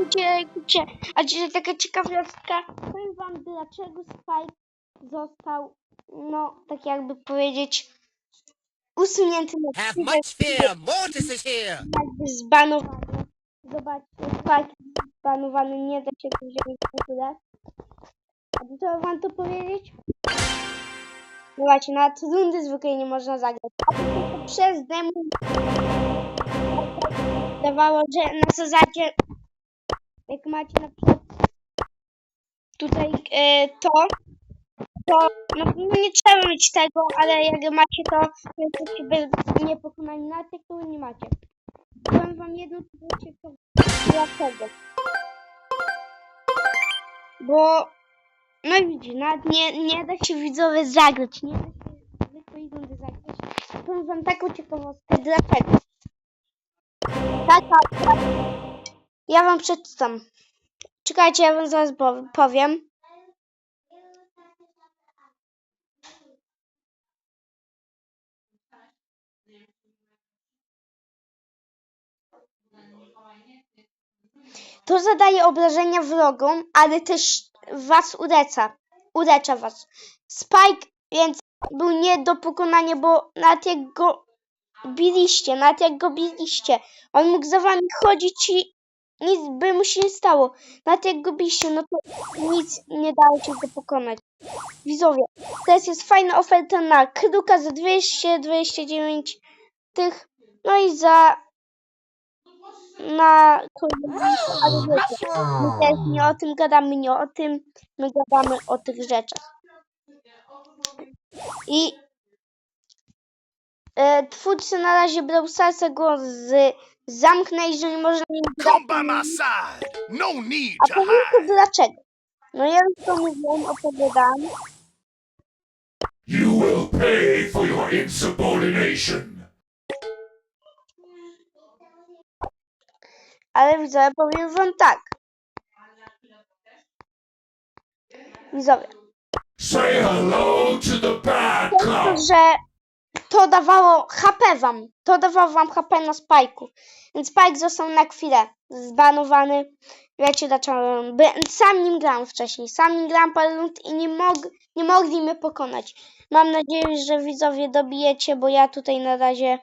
subskrybujcie, lajkujcie. A dzisiaj taka ciekawostka. Powiem wam, dlaczego Spike został, no, tak jakby powiedzieć, usunięty na Have much fear, Mortis is here! jakby zbanowany. Zobaczcie, Spike zbanowany, nie da się go wziąć w ogóle. A co wam to powiedzieć? Słuchajcie, nawet rundy zwykłej nie można zagrać. To przez demo dawało, że na zasadzie jak macie na przykład tutaj e, to, to no, nie trzeba mieć tego, ale jak macie to, to jesteście bez niepokonani, nawet jak tego nie macie. Powiem wam jedno, co wiecie, to dlaczego. Bo, no i nawet nie, nie da się widzowie zagrać, nie da się zwykłej rundy zagrać. Powiem wam taką ciekawostkę, dlaczego. Taka, taka. Ja wam przeczytam. Czekajcie, ja wam zaraz pow- powiem. To zadaje obrażenia wrogom, ale też was uleca. Ulecza was. Spike więc był nie do pokonania, bo nawet jak go biliście, nawet jak go biliście, on mógł za wami chodzić i nic by mu się nie stało. Nawet jak go no to nic nie dało się go pokonać. Widzowie, teraz jest fajna oferta na Kruka za 229 tych, no i za na my też nie o tym gadamy, nie o tym, my gadamy o tych rzeczach. I e, twórcy na razie Brawl Starsa go z, zamknęli, że nie można grać. Come by my side. No need A to hide. to dlaczego. No ja już to mówiłem, opowiadałam, You will pay for your insubordination. ale widzowie, powiem wam tak. Widzowie, Say hello to the bad to, cop. że to dawało HP wam, to dawało wam HP na Spike'u. Więc Spike został na chwilę zbanowany. Wiecie dlaczego? Sam nim grałem wcześniej, sam nim grałem parę rund i nie, mog, nie mogli mnie pokonać. Mam nadzieję, że widzowie dobijecie, bo ja tutaj na razie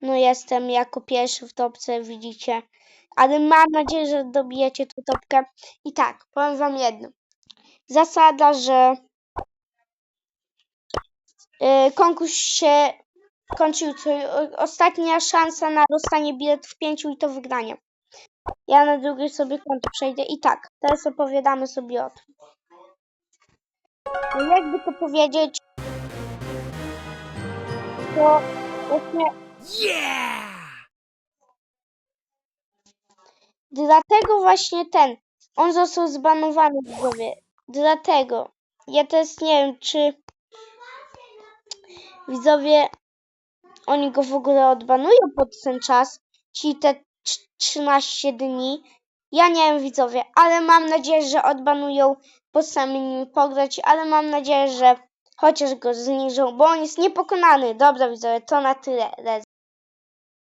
no jestem jako pierwszy w topce, widzicie. Ale mam nadzieję, że dobijecie tą topkę. I tak, powiem wam jedno. Zasada, że y, konkurs się kończył. To ostatnia szansa na dostanie biletów pięciu i to wygranie. Ja na drugie sobie konto przejdę. I tak, teraz opowiadamy sobie o tym. No jakby to powiedzieć, to właśnie Yeah! Dlatego właśnie ten, on został zbanowany w głowie. Dlatego. Ja też nie wiem, czy widzowie oni go w ogóle odbanują pod ten czas, ci te trz- 13 dni. Ja nie wiem widzowie, ale mam nadzieję, że odbanują, sami nim pograć, ale mam nadzieję, że chociaż go zniżą, bo on jest niepokonany. Dobra widzowie, to na tyle.